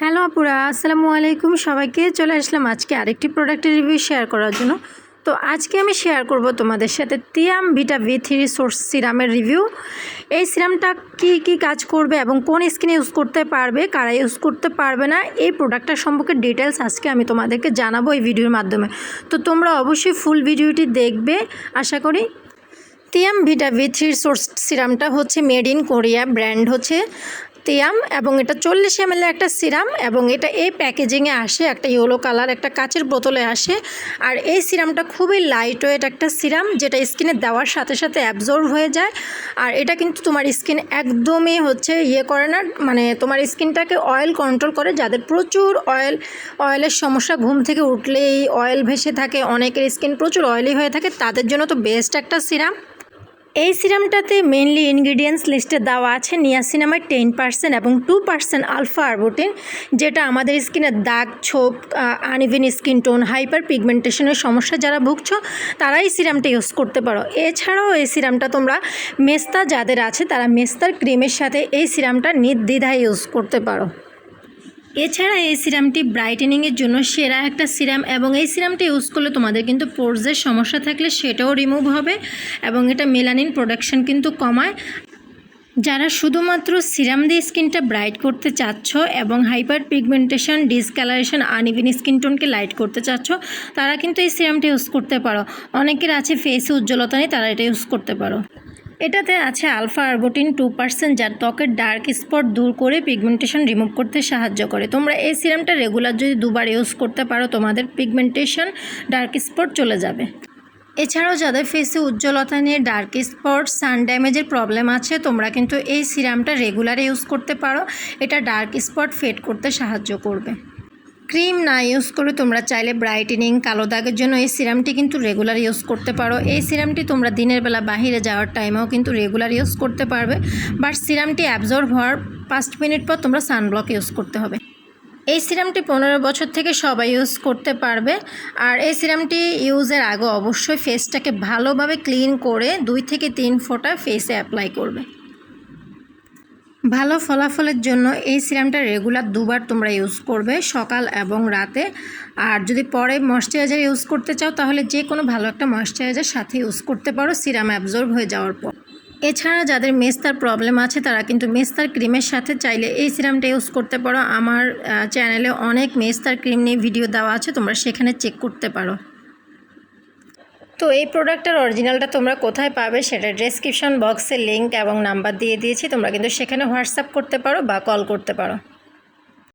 Hello আপুরা, আসসালামু আলাইকুম। সবাইকে চলে আসলাম আজকে আরেকটি প্রোডাক্টের রিভিউ শেয়ার করার জন্য। তো আজকে আমি শেয়ার করব তোমাদের সাথে Tiam vita B three source সিরামের review এই সিরামটা কি কি কাজ করবে এবং কোন স্কিনে ইউজ করতে পারবে, কারা ইউজ করতে পারবে না, এই প্রোডাক্টটা সম্পর্কে ডিটেলস আজকে আমি তোমাদেরকে জানাব এই ভিডিওর মাধ্যমে। তো তোমরা অবশ্যই ফুল ভিডিওটি দেখবে। আশা করি Tiam Vita V three source সিরামটা হচ্ছে মেড ইন কোরিয়া ব্র্যান্ড হচ্ছে। তিয়াম এবং এটা চল্লিশ এম একটা সিরাম এবং এটা এই প্যাকেজিংয়ে আসে একটা ইয়েলো কালার একটা কাচের বোতলে আসে। আর এই সিরামটা খুবই লাইট ওয়েট একটা সিরাম যেটা স্কিনে দেওয়ার সাথে সাথে অ্যাবজর্ব হয়ে যায়। আর এটা কিন্তু তোমার স্কিন একদমই হচ্ছে ইয়ে করে না মানে তোমার স্কিনটাকে অয়েল কন্ট্রোল করে। যাদের প্রচুর অয়েল অয়েলের সমস্যা ঘুম থেকে উঠলেই অয়েল ভেসে থাকে, অনেকের স্কিন প্রচুর অয়েলি হয়ে থাকে, তাদের জন্য তো বেস্ট একটা সিরাম। এই সিরামটাতে মেনলি ইনগ্রিডিয়েন্টস লিস্টে দেওয়া আছে নিয়াসিনামাইড টেন পার্সেন্ট এবং টু পার্সেন্ট আলফা আরবোটিন যেটা আমাদের স্কিনের দাগ, ছোপ আনইভেন স্কিন টোন হাইপার পিগমেন্টেশনের সমস্যা যারা ভুগছ তারা এই সিরামটা ইউজ করতে পারো। এছাড়াও এই সিরামটা তোমরা মেস্তা যাদের আছে, তারা মেস্তার ক্রিমের সাথে এই সিরামটা নির্দ্বিধায় ইউজ করতে পারো। এছাড়া এই সিরামটি ব্রাইটেনিংয়ের জন্য সেরা একটা সিরাম এবং এই সিরামটা ইউজ করলে তোমাদের কিন্তু পোর্সের সমস্যা থাকলে সেটাও রিমুভ হবে এবং এটা মেলানিন প্রোডাকশন কিন্তু কমায়। যারা শুধুমাত্র সিরাম দিয়ে স্কিনটা ব্রাইট করতে চাচ্ছ এবং hyper pigmentation discoloration, uneven skin টোনকে light করতে চাচ্ছ, তারা কিন্তু এই সিরামটা ইউজ করতে পারো। অনেকের আছে ফেসে উজ্জ্বলতা নেই, তারা এটা ইউজ করতে পারো। এটাতে আছে আলফা আর্গোটিন টু পার্সেন্ট যার ত্বকের ডার্ক স্পট দূর করে পিগমেন্টেশন রিমুভ করতে সাহায্য করে। তোমরা এই সিরামটা রেগুলার যদি দুবার ইউজ করতে পারো, তোমাদের পিগমেন্টেশন ডার্ক স্পট চলে যাবে। এছাড়াও যাদের ফেসে উজ্জ্বলতা নিয়ে ডার্ক স্পট, সান ড্যামেজের প্রবলেম আছে, তোমরা কিন্তু এই সিরামটা রেগুলার ইউজ করতে পারো। এটা ডার্ক স্পট ফেড করতে সাহায্য করবে। ক্রিম না ইউজ করে তোমরা চাইলে ব্রাইটেনিং, কালো দাগের জন্য এই সিরামটি কিন্তু রেগুলার ইউজ করতে পারো। এই সিরামটি তোমরা দিনের বেলা বাহিরে যাওয়ার টাইমেও কিন্তু রেগুলার ইউজ করতে পারবে। বাট সিরামটি অ্যাবজর্ব হওয়ার পাঁচ মিনিট পর তোমরা সানব্লক ইউজ করতে হবে। এই সিরামটি পনেরো বছর থেকে সবাই ইউজ করতে পারবে। আর এই সিরামটি ইউজের আগে অবশ্যই ফেসটাকে ভালোভাবে ক্লিন করে দুই থেকে তিন ফোঁটা ফেসে অ্যাপ্লাই করবে। ভালো ফলাফলের জন্য এই সিরামটা রেগুলার দুবার তোমরা ইউজ করবে সকাল এবং রাতে। আর যদি পরে ময়শ্চারাইজার ইউজ করতে চাও, তাহলে যে কোনো ভালো একটা ময়শ্চারাইজার সাথে ইউজ করতে পারো, সিরাম অ্যাবজর্ব হয়ে যাওয়ার পর। এছাড়া যাদের মেস্তার প্রবলেম আছে, তারা কিন্তু মেস্তার ক্রিমের সাথে চাইলে এই সিরামটা ইউজ করতে পারো। আমার চ্যানেলে অনেক মেস্তার ক্রিম নিয়ে ভিডিও দেওয়া আছে, তোমরা সেখানে চেক করতে পারো। তো এই প্রোডাক্টের অরিজিনালটা তোমরা কোথায় পাবে সেটা ডেসক্রিপশন বক্সে লিঙ্ক এবং নাম্বার দিয়ে দিয়েছি। তোমরা কিন্তু সেখানে হোয়াটসঅ্যাপ করতে পারো বা কল করতে পারো।